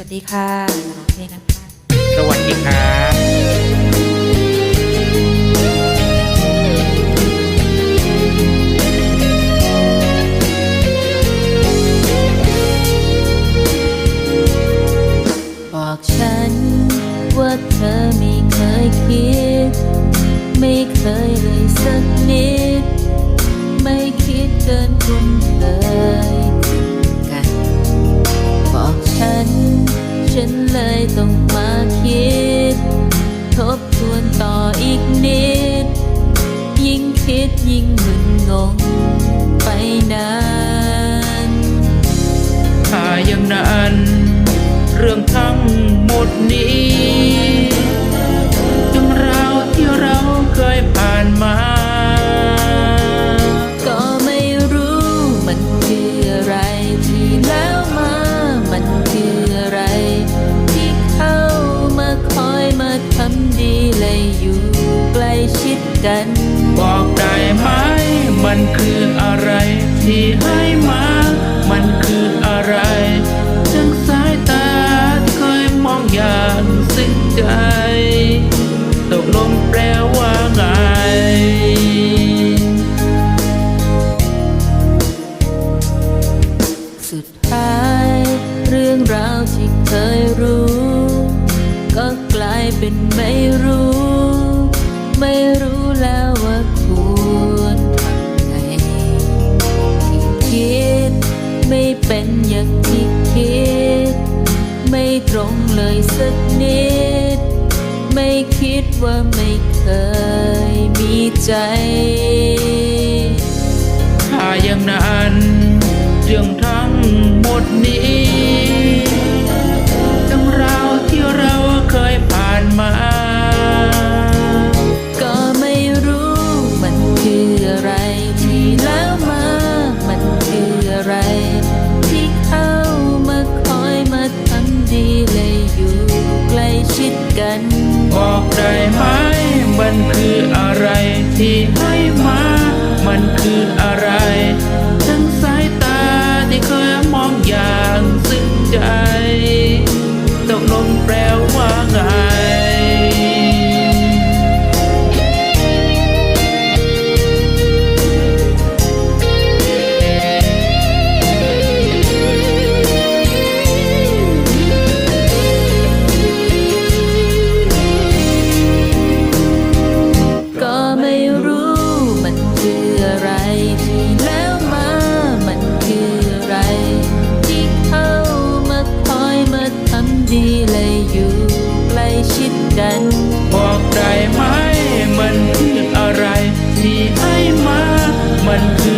สวัสดีค่ะสวัสดีครับ กัน บอกได้ไหม มันคืออะไรที่ให้มา มันคืออะไรทั้งสายตาเคยมองอย่างสิ้นใจ ตกลงแปลว่าไงสุดท้าย เรื่องราวที่เคยรู้ ก็กลายเป็นไม่รู้ ไม่รู้็นอย่างที่คิด ไม่ตรงเลยสักนิด ไม่คิดว่าไม่เคยมีใจ ถ้าอย่างนั้นเรื่องทั้งหมดนี้ ที่ให้มา มันคืออะไร One you